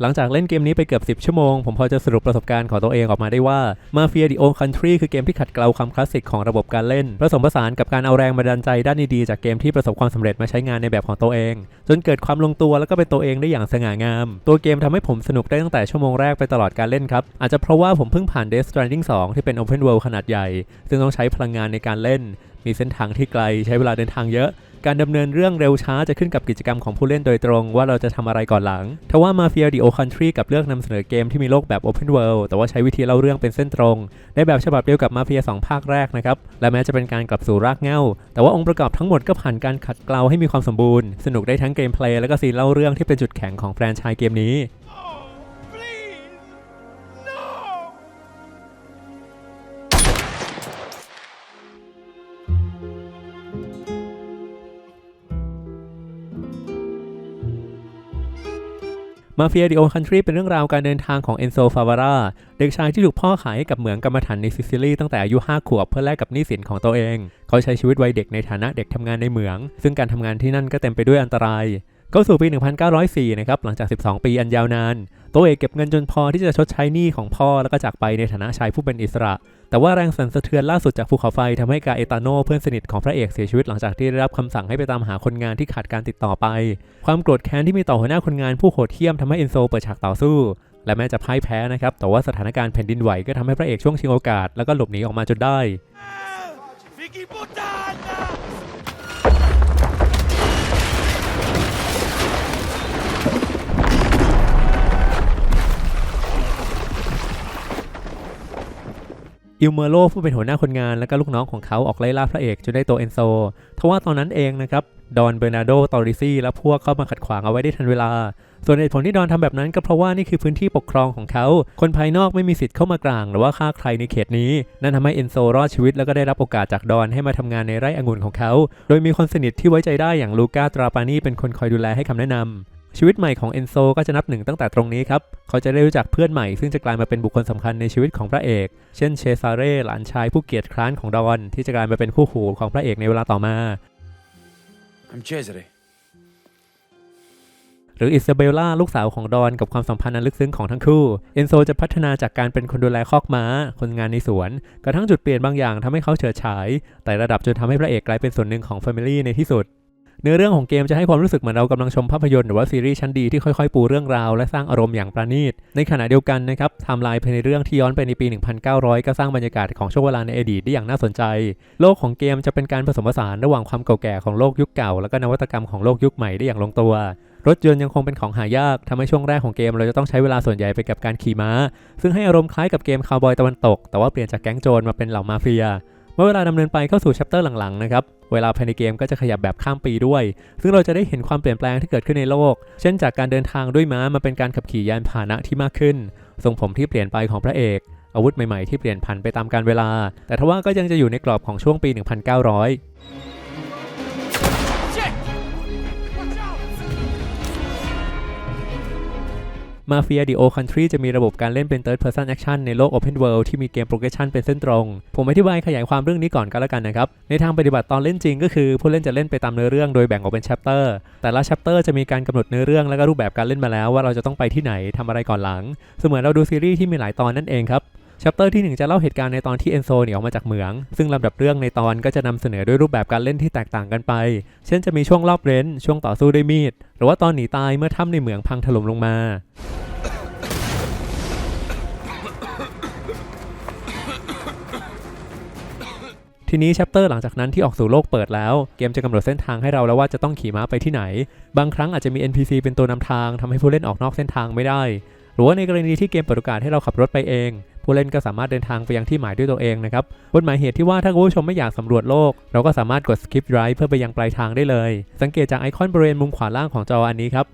หลังจากเล่นเกมนี้ไปเกือบ 10 ชั่วโมง ผมพอจะสรุปประสบการณ์ของตัวเองออกมาได้ว่า Mafia The Old Country คือเกมที่ขัดเกลาความคลาสสิกของระบบการเล่น ผสมผสานกับการเอาแรงบันดาลใจด้านดีๆจากเกมที่ประสบความสำเร็จมาใช้งานในแบบของตัวเอง จนเกิดความลงตัวแล้วก็เป็นตัวเองได้อย่างสง่างาม ตัวเกมทำให้ผมสนุกได้ตั้งแต่ชั่วโมงแรกไปตลอดการเล่นครับ อาจจะเพราะว่าผมเพิ่งผ่าน Death Stranding 2 ที่เป็น Open World ขนาดใหญ่ ซึ่งต้องใช้พลังงานในการเล่นมีเส้นทางที่ไกลใช้เวลาเดินทางเยอะ การดำเนินเรื่องเร็วช้าจะขึ้นกับกิจกรรมของผู้เล่นโดยตรงว่าเราจะทำอะไรก่อนหลังทว่า Mafia The Old Country กับเลือกนำเสนอเกมที่มีโลกแบบ Open World แต่ว่าใช้วิธีเล่าเรื่องเป็นเส้นตรง ได้แบบฉบับเดียวกับ Mafia 2ภาคแรกนะครับและแม้จะเป็นการกลับสู่รากเหง้า แต่ว่าองค์ประกอบทั้งหมดก็ผ่านการขัดเกลาให้มีความสมบูรณ์ สนุกได้ทั้งเกมเพลย์และก็ซีนเล่าเรื่องที่เป็นจุดแข็งของแฟรนไชส์เกมนี้ มาเฟียดิโอคันทรีเป็นเรื่องราวการเดินทางของเอนโซฟาวาราเด็กชายที่ถูกพ่อขายให้กับเหมืองกรรมฐานในซิซิลีตั้งแต่อายุ 5 ขวบเพื่อแลกกับหนี้สินของตัวเอง เขาใช้ชีวิตวัยเด็กในฐานะเด็กทำงานในเหมือง ซึ่งการทำงานที่นั่นก็เต็มไปด้วยอันตรายก็สู่ปี 1904 นะครับ หลังจาก 12 ปีอันยาวนาน ตัวเอกเก็บเงินจนพอที่จะชดใช้หนี้ของพ่อแล้วก็จากไปในฐานะชายผู้เป็นอิสระ แต่ว่าแรงสั่นสะเทือนล่าสุดจากภูเขาไฟทำให้กาเอตาโนเพื่อนสนิทของพระเอกเสียชีวิตหลังจากที่ได้รับคำสั่งให้ไปตามหาคนงานที่ขาดการติดต่อไป ความโกรธแค้นที่มีต่อหัวหน้าคนงานผู้โหดเหี้ยมทำให้เอนโซเปิดฉากต่อสู้ และแม้จะพ่ายแพ้นะครับ แต่ว่าสถานการณ์แผ่นดินไหวก็ทำให้พระเอกช่วงชิงโอกาสแล้วก็หลบหนีออกมาจนได้ อิลเมอร์โลผู้เป็นหัวหน้าคนงานและก็ลูกน้องของเขาออกไล่ล่าพระเอกจนได้ตัวเอนโซ ทว่าตอนนั้นเองนะครับ ดอนเบอร์นาโดตอริซี่และพวกเข้ามาขัดขวางเอาไว้ได้ทันเวลา ส่วนเหตุผลที่ดอนทำแบบนั้นก็เพราะว่านี่คือพื้นที่ปกครองของเขา คนภายนอกไม่มีสิทธิ์เข้ามากลาง หรือว่าฆ่าใครในเขตนี้ นั่นทำให้เอนโซรอดชีวิตแล้วก็ได้รับโอกาสจากดอนให้มาทำงานในไร่องุ่นของเขา โดยมีคนสนิทที่ไว้ใจได้อย่างลูก้าตราปานีเป็นคนคอยดูแลให้คำแนะนำ ชีวิตใหม่ของเอนโซก็จะนับหนึ่งตั้งแต่ตรงนี้ครับ เขาจะได้รู้จักเพื่อนใหม่ซึ่งจะกลายมาเป็นบุคคลสำคัญในชีวิตของพระเอก เช่นเชซาเร่หลานชายผู้เกียรติคร้านของดอน ที่จะกลายมาเป็นคู่หูของพระเอกในเวลาต่อมา I'm Cesare. หรืออิซาเบลล่าลูกสาวของดอนกับความสัมพันธ์อันลึกซึ้งของทั้งคู่ เอนโซจะพัฒนาจากการเป็นคนดูแลคอกม้า คนงานในสวน กระทั่งจุดเปลี่ยนบางอย่างทำให้เขาเฉิดฉาย แต่ระดับจนทำให้พระเอกกลายเป็นส่วนหนึ่งของแฟมิลี่ในที่สุด เนื้อเรื่องของเกมจะให้ความรู้สึกเหมือนเรากำลังชมภาพยนตร์หรือว่าซีรีส์ชั้นดีที่ค่อยๆ ปูเรื่องราวและสร้างอารมณ์อย่างประณีต ในขณะเดียวกันนะครับไทม์ไลน์ภายในเรื่องที่ย้อนไปในปี 1900 ก็สร้างบรรยากาศของช่วงเวลาในอดีตได้อย่างน่าสนใจ โลกของเกมจะเป็นการผสมผสานระหว่างความเก่าแก่ของโลกยุคเก่า และก็นวัตกรรมของโลกยุคใหม่ได้อย่างลงตัวรถยนต์ยังคงเป็นของหายากทำให้ช่วงแรกของเกมเราจะต้องใช้เวลาส่วนใหญ่ไปกับการขี่ม้า ซึ่งให้อารมณ์คล้ายกับเกมคาวบอยตะวันตก แต่ว่าเปลี่ยนจากแก๊งโจรมาเป็นเหล่ามาเฟีย เมื่อเวลาดำเนินไปเข้าสู่ชัปเตอร์หลังๆนะครับ เวลาภายในเกมก็จะขยับแบบข้ามปีด้วย ซึ่งเราจะได้เห็นความเปลี่ยนแปลงที่เกิดขึ้นในโลก เช่นจากการเดินทางด้วยม้ามาเป็นการขับขี่ยานพาหนะที่มากขึ้น ทรงผมที่เปลี่ยนไปของพระเอก อาวุธใหม่ๆที่เปลี่ยนผันไปตามกาลเวลา แต่ทว่าก็ยังจะอยู่ในกรอบของช่วงปี 1900 มาเฟียดิโอคันทรีจะมีระบบการเล่นเป็น Third Person Action ในโลก Open World ที่มีเกมโปรเกรสชันเป็นเส้นตรง ผมอธิบายขยายความเรื่องนี้ก่อนก็แล้วกันนะครับ ในทางปฏิบัติตอนเล่นจริงก็คือผู้เล่นจะเล่นไปตามเนื้อเรื่องโดยแบ่งออกเป็น chapter แต่ละ chapter จะมีการกำหนดเนื้อเรื่องและก็รูปแบบการเล่นมาแล้วว่าเราจะต้องไปที่ไหนทำอะไรก่อนหลัง เสมือนเราดูซีรีส์ที่มีหลายตอนนั่นเองครับ ชัปเตอร์ที่ 1 จะเล่าเหตุการณ์ในตอนที่เอนโซหนีออกมาจากเหมือง ซึ่งลำดับเรื่องในตอนก็จะนำเสนอด้วยรูปแบบการเล่นที่แตกต่างกันไป เช่นจะมีช่วงรอบเร้น ช่วงต่อสู้ด้วยมีด หรือว่าตอนหนีตายเมื่อถ้ำในเหมืองพังถล่มลงมาทีนี้ชัปเตอร์หลังจากนั้นที่ออกสู่โลกเปิดแล้ว เกมจะกำหนดเส้นทางให้เราแล้วว่าจะต้องขี่ม้าไปที่ไหน บางครั้งอาจจะมี NPC เป็นตัวนำทางทำให้ผู้เล่นออกนอกเส้นทางไม่ได้ หรือว่าในกรณีที่เกมเปิดโอกาสให้เราขับรถไปเอง ผู้เล่นก็สามารถเดินทางไปยังที่หมายด้วยตัวเองนะครับบนหมายเหตุที่ว่าถ้าคุณผู้ชมไม่อยากสำรวจโลก เราก็สามารถกด skip drive เพื่อไปยังปลายทางได้เลย สังเกตจากไอคอนบริเวณมุมขวาล่างของจออันนี้ครับ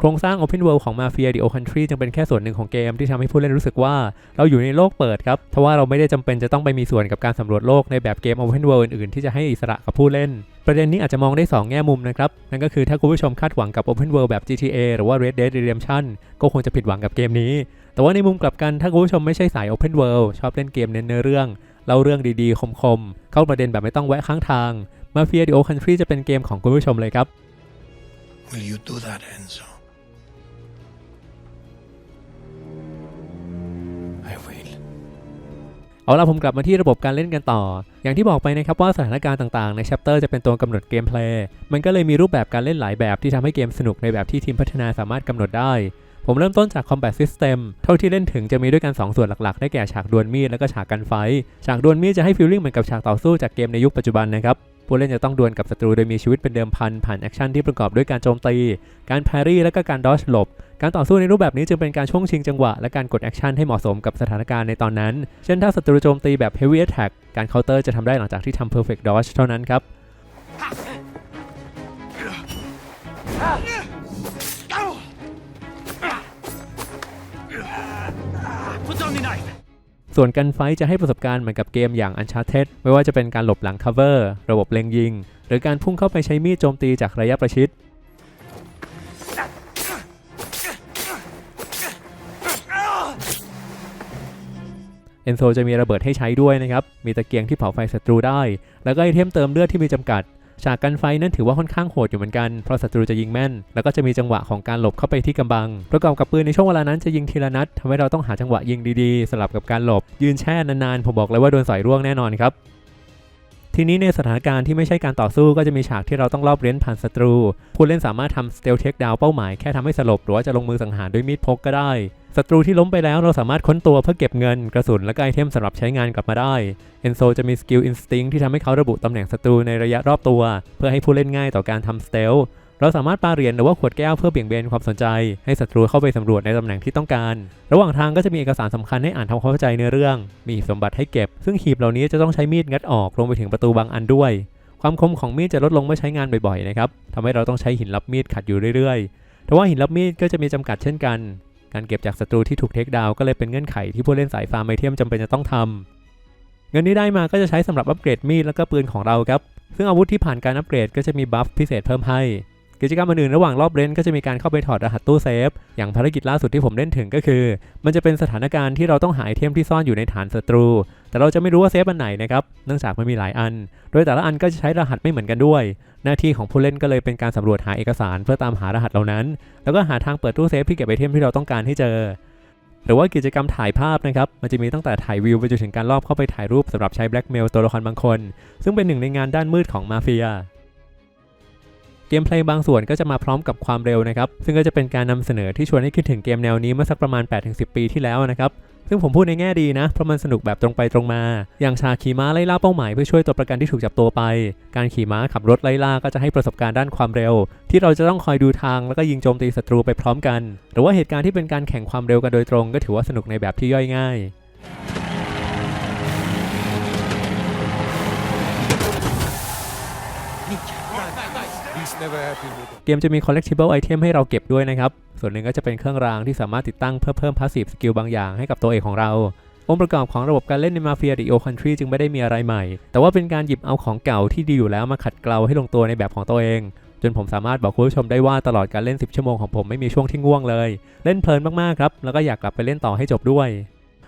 โครงสร้าง Open World ของ Mafia The Old Country จึงเป็นแค่ส่วนหนึ่งของเกมที่ทำให้ผู้เล่นรู้สึกว่าเราอยู่ในโลกเปิดครับ ทว่าเราไม่ได้จำเป็นจะต้องไปมีส่วนกับการสำรวจโลกในแบบเกม Open World อื่นๆ ที่จะให้อิสระกับผู้เล่น ประเด็นนี้อาจจะมองได้ 2 แง่มุมนะครับ นั่นก็คือถ้าคุณผู้ชมคาดหวังกับ Open World แบบ GTA หรือว่า Red Dead Redemption ก็คงจะผิดหวังกับเกมนี้ แต่ว่าในมุมกลับกันถ้าคุณผู้ชมไม่ใช่สาย Open World ชอบเล่นเกมเน้นเนื้อเรื่องเล่าเรื่องดีๆ คมๆ เข้าประเด็นแบบไม่ต้องแวะข้างทางมาเฟียดิโอคันทรีจะเป็นเกมของคุณผู้ชมเลยครับ Will you do that, Enzo? I will. เอาล่ะผมกลับมาที่ระบบการเล่นกันต่อ อย่างที่บอกไปนะครับว่าสถานการณ์ต่างๆ ในแชปเตอร์จะเป็นตัวกำหนดเกมเพลย์ มันก็เลยมีรูปแบบการเล่นหลายแบบที่ทำให้เกมสนุกในแบบที่ทีมพัฒนาสามารถกำหนดได้ ผมเริ่มต้นจาก Combat System เท่าที่เล่นถึงจะมีด้วยกัน 2 ส่วนหลักๆ ได้แก่ฉากดวลมีดและก็ฉากกันไฟ ฉากดวลมีดจะให้ฟีลลิ่งเหมือนกับฉากต่อสู้จากเกมในยุคปัจจุบันนะครับผู้เล่นจะต้องดวลกับศัตรูโดยมีชีวิตเป็นเดิมพันผ่านแอคชั่นที่ประกอบด้วยการโจมตี การแพรี่และก็การดอชหลบ การต่อสู้ในรูปแบบนี้จึงเป็นการช่วงชิงจังหวะ และการกดแอคชั่นให้เหมาะสมกับสถานการณ์ในตอนนั้น เช่นถ้าศัตรูโจมตีแบบ Heavy Attack การเคาน์เตอร์จะทำได้หลังจากที่ทำ Perfect Dodge เท่านั้นครับ ส่วนกันไฟจะให้ประสบการณ์เหมือนกับเกมอย่าง Uncharted ไม่ว่าจะเป็นการหลบหลัง cover ระบบเล็งยิง หรือการพุ่งเข้าไปใช้มีดโจมตีจากระยะประชิดเอนโซจะมีระเบิดให้ใช้ด้วยนะครับ มีตะเกียงที่เผาไฟศัตรูได้ แล้วก็ไอเทมเติมเลือดที่มีจำกัด ฉากกันไฟนั้นถือว่าค่อนข้างโหดอยู่เหมือนกัน เพราะศัตรูจะยิงแม่น แล้วก็จะมีจังหวะของการหลบเข้าไปที่กำบัง ประกอบกับปืนในช่วงเวลานั้นจะยิงทีละนัดทำให้เราต้องหาจังหวะยิงดีๆ สลับกับการหลบ ยืนแช่นานๆ ผมบอกเลยว่าโดนสอยร่วงแน่นอนครับทีนี้ในสถานการณ์ที่ไม่ใช่การต่อสู้ก็จะมีฉากที่เราต้องรอบเร้นผ่านศัตรู ผู้เล่นสามารถทำสเตลเทคดาวเป้าหมายแค่ทำให้สลบ หรือว่าจะลงมือสังหารด้วยมีดพกก็ได้ ศัตรูที่ล้มไปแล้วเราสามารถค้นตัวเพื่อเก็บเงินกระสุนและก็ไอเทมสำหรับใช้งานกลับมาได้เอนโซจะมีสกิลอินสติ้งที่ทำให้เขาระบุตำแหน่งศัตรูในระยะรอบตัว เพื่อให้ผู้เล่นง่ายต่อการทำสเตลเราสามารถปาเหรียญหรือว่าขวดแก้วเพื่อเบี่ยงเบนความสนใจ ให้ศัตรูเข้าไปสำรวจในตำแหน่งที่ต้องการ ระหว่างทางก็จะมีเอกสารสำคัญให้อ่านทำความเข้าใจในอเรื่อง มีสมบัติให้เก็บ ซึ่งหีบเหล่านี้จะต้องใช้มีดงัดออกรวมไปถึงประตูบางอันด้วย ความคมของมีดจะลดลงเมื่อใช้งานบ่อยๆนะครับทำให้เราต้องใช้หินรับมีดขัดอยู่เรื่อยๆแต่ว่าหินรับมีดก็จะมีจำกัดเช่นกัน การเก็บจากศัตรูที่ถูกเทคดาวก็เลยเป็นเงื่อนไขที่ผู้เล่นสายฟาร์มไอเทมจำเป็นจะต้องทำเงินที่ได้มาก็จะใช้สำหรับอัปเกรดมีดแล้วก็ปืนของเราครับ ซึ่งอาวุธที่ผ่านการอัปเกรดก็จะมีบัฟพิเศษเพิ่มให้ กิจกรรมอื่นๆระหว่างรอบเล่นก็จะมีการเข้าไปถอดรหัสตู้เซฟ อย่างภารกิจล่าสุดที่ผมเล่นถึงก็คือ มันจะเป็นสถานการณ์ที่เราต้องหาไอเทมที่ซ่อนอยู่ในฐานศัตรู แต่เราจะไม่รู้ว่าเซฟอันไหนนะครับ เนื่องจากมันมีหลายอัน โดยแต่ละอันก็จะใช้รหัสไม่เหมือนกันด้วย หน้าที่ของผู้เล่นก็เลยเป็นการสำรวจหาเอกสารเพื่อตามหารหัสเหล่านั้น แล้วก็หาทางเปิดตู้เซฟที่เก็บไอเทมที่เราต้องการให้เจอหรือว่ากิจกรรมถ่ายภาพนะครับ มันจะมีตั้งแต่ถ่ายวิวไปจนถึงการลอบเข้าไปถ่ายรูปสำหรับใช้แบล็กเมลตัวละครบางคน ซึ่งเป็นหนึ่งในงานด้านมืดของมาเฟีย เกมเพลย์บางส่วนก็จะมาพร้อมกับความเร็วนะครับซึ่งก็จะเป็นการนำเสนอที่ชวนให้คิดถึงเกมแนวนี้เมื่อสักประมาณ 8-10 ปีที่แล้วนะครับซึ่งผมพูดในแง่ดีนะ เพราะมันสนุกแบบตรงไปตรงมา อย่างฉากขี่ม้าไล่ล่าเป้าหมายเพื่อช่วยตัวประกันที่ถูกจับตัวไป การขี่ม้าขับรถไล่ล่าก็จะให้ประสบการณ์ด้านความเร็ว ที่เราจะต้องคอยดูทางแล้วก็ยิงโจมตีศัตรูไปพร้อมกัน หรือว่าเหตุการณ์ที่เป็นการแข่งความเร็วกันโดยตรง ก็ถือว่าสนุกในแบบที่ย่อยง่าย เกมจะมี collectible item ให้เราเก็บด้วยนะครับ ส่วนหนึ่งก็จะเป็นเครื่องรางที่สามารถติดตั้งเพื่อเพิ่ม passive skill บางอย่างให้กับตัวเอกของเรา องค์ประกอบของระบบการเล่นใน Mafia The Old Country จึงไม่ได้มีอะไรใหม่ แต่ว่าเป็นการหยิบเอาของเก่าที่ดีอยู่แล้วมาขัดเกลาให้ลงตัวในแบบของตัวเอง จนผมสามารถบอกคุณผู้ชมได้ว่าตลอดการเล่น 10 ชั่วโมงของผมไม่มีช่วงที่ง่วงเลย เล่นเพลินมากๆครับ แล้วก็อยากกลับไปเล่นต่อให้จบด้วย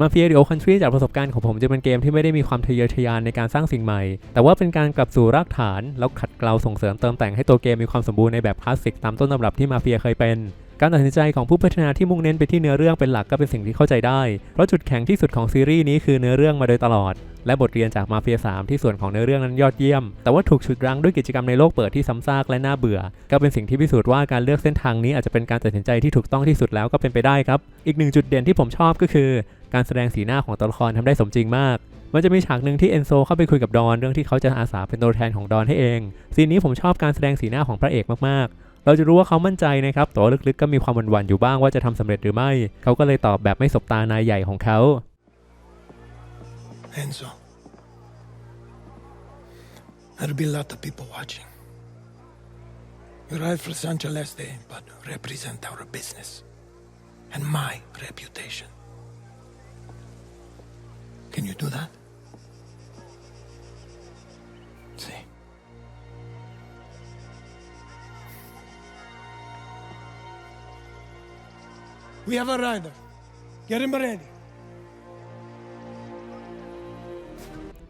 I'm reloading! Mafia The Old Country จากประสบการณ์ของผมจะเป็นเกมที่ไม่ได้มีความทะเยอทะยานในการสร้างสิ่งใหม่ แต่ว่าเป็นการกลับสู่รากฐาน แล้วขัดเกลาส่งเสริมเติมแต่งให้ตัวเกมมีความสมบูรณ์ในแบบคลาสสิกตามต้นตำรับที่มาเฟียเคยเป็น การตัดสินใจของผู้พัฒนาที่มุ่งเน้นไปที่เนื้อเรื่องเป็นหลักก็เป็นสิ่งที่เข้าใจได้ เพราะจุดแข็งที่สุดของซีรีส์นี้คือเนื้อเรื่องมาโดยตลอด และบทเรียนจากมาเฟีย 3 ที่ส่วนของเนื้อเรื่องนั้นยอดเยี่ยม แต่ว่าถูกฉุดรั้งด้วยกิจกรรมในโลกเปิดที่ซ้ำซากและน่าเบื่อ ก็เป็นสิ่งที่พิสูจน์ว่าการเลือกเส้นทางนี้อาจจะเป็นการตัดสินใจที่ถูกต้องที่สุดแล้วก็เป็นไปได้ครับ อีกหนึ่งจุดเด่นที่ผมชอบก็คือ การแสดงสีหน้าของตัวละครทำได้สมจริงมากมันจะมีฉากหนึ่งที่เอนโซเข้าไปคุยกับดอนเรื่องที่เขาจะอาสาเป็นตัวแทนของดอนให้เอง ซีนนี้ผมชอบการแสดงสีหน้าของพระเอกมากๆ เราจะรู้ว่าเขามั่นใจนะครับแต่ว่าลึกๆก็มีความหวั่นๆอยู่บ้างว่าจะทำสำเร็จหรือไม่ เขาก็เลยตอบแบบไม่สบตานายใหญ่ของเขา Enzo, there'll be a lot of people watching. You arrived for San Celeste, but represent our business and my reputation. Can you do that? See. We have a rider. Get him ready.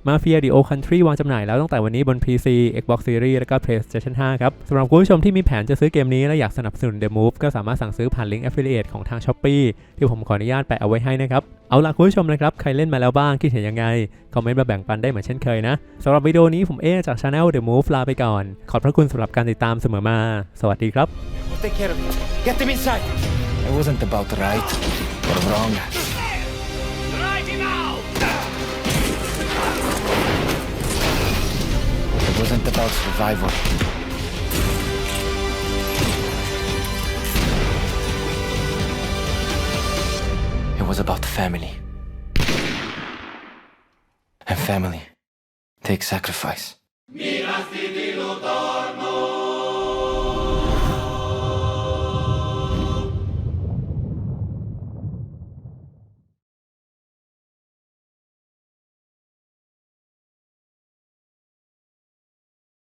มาเฟียดีโอคันทรีวางจำหน่ายแล้วตั้งแต่วันนี้บน PC Xbox Series และก็ PlayStation 5 ครับสำหรับคุณผู้ชมที่มีแผนจะซื้อเกมนี้และอยากสนับสนุน The Move ก็สามารถสั่งซื้อผ่านลิงก์ Affiliate ของทาง Shopee ที่ผมขออนุญาตแปะเอาไว้ให้นะครับ เอาล่ะคุณผู้ชมนะครับ ใครเล่นมาแล้วบ้าง คิดเห็นยังไง คอมเมนต์มาแบ่งปันได้เหมือนเช่นเคยนะสำหรับวิดีโอนี้ผมเอจาก Channel The Move ลาไปก่อน ขอบพระคุณสำหรับการติดตามเสมอมา สวัสดีครับ We'll take care of it. Get them inside. It wasn't about right or wrong. It wasn't about survival. It was about family. And family takes sacrifice. Di Luthor,